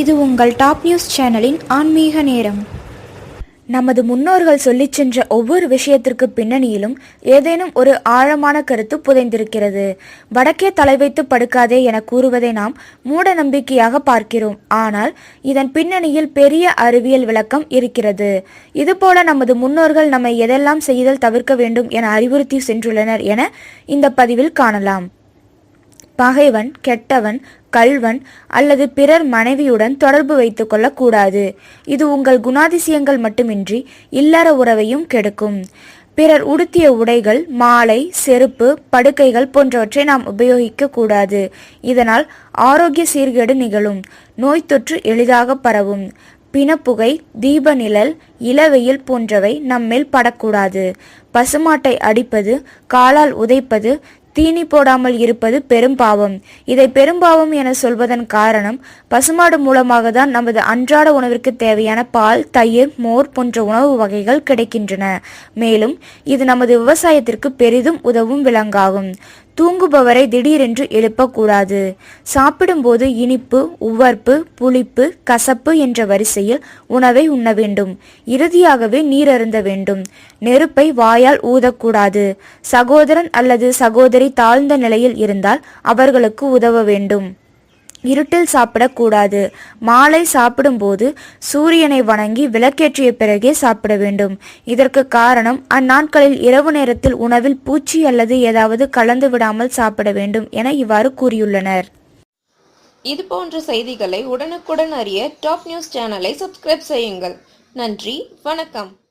இது உங்கள் top news சேனலின் ஆன்மீக நேரம். நமது முன்னோர்கள் சொல்லிச் சென்ற ஒவ்வொரு விஷயத்திற்கு பின்னணியிலும் ஏதேனும் ஒரு ஆழமான கருத்து புதைந்திருக்கிறது. வடக்கே தலை வைத்து படுக்காதே என கூறுவதை நாம் மூட நம்பிக்கையாக பார்க்கிறோம். ஆனால் இதன் பின்னணியில் பெரிய அறிவியல் விளக்கம் இருக்கிறது. இதுபோல நமது முன்னோர்கள் நம்மை எதெல்லாம் செய்தல் தவிர்க்க வேண்டும் என அறிவுறுத்தி சென்றுள்ளனர் என இந்த பதிவில் காணலாம். பகைவன் கெட்டவன் கள்வன் அல்லது பிறர் மனைவியுடன் தொடர்பு வைத்துக் கொள்ளக்கூடாது. இது உங்கள் குணாதிசயங்கள் மட்டுமின்றி இல்லற உறவையும் கெடுக்கும். பிறர் உடுத்திய உடைகள் மாலை செருப்பு படுக்கைகள் போன்றவற்றை நாம் உபயோகிக்க கூடாது. இதனால் ஆரோக்கிய சீர்கேடு நிகழும். நோய் தொற்று எளிதாக பரவும். பிணப்புகை தீப நிழல் இளவெயில் போன்றவை நம்மேல் படக்கூடாது. பசுமாட்டை அடிப்பது காலால் உதைப்பது தீனி போடாமல் இருப்பது பெரும்பாவம் இதை பெரும்பாவம் என சொல்வதன் காரணம் பசுமாடு மூலமாக தான் நமது அன்றாட உணவிற்கு தேவையான பால் தயிர் மோர் போன்ற உணவு வகைகள் கிடைக்கின்றன. மேலும் இது நமது விவசாயத்திற்கு பெரிதும் உதவும் விலங்காகும். தூங்குபவரை திடீரென்று எழுப்பக்கூடாது. சாப்பிடும்போது இனிப்பு உவர்ப்பு புளிப்பு கசப்பு என்ற வரிசையில் உணவை உண்ண வேண்டும். இறுதியாகவே நீர் அருந்த வேண்டும். நெருப்பை வாயால் ஊதக்கூடாது. சகோதரன் அல்லது சகோதரி தாழ்ந்த நிலையில் இருந்தால் அவர்களுக்கு உதவ வேண்டும். இருட்டில் சாப்பிடக்கூடாது. மாலை சாப்பிடும்போது சூரியனை வணங்கி விளக்கேற்றிய பிறகே சாப்பிட வேண்டும். இதற்கு காரணம் அந்நாட்களில் இரவு நேரத்தில் உணவில் பூச்சி அல்லது ஏதாவது கலந்து விடாமல் சாப்பிட வேண்டும் என இவ்வாறு கூறியுள்ளனர். இது போன்ற செய்திகளை உடனுக்குடன் அறிய டாப் நியூஸ் சேனலை சப்ஸ்கிரைப் செய்யுங்கள். நன்றி வணக்கம்.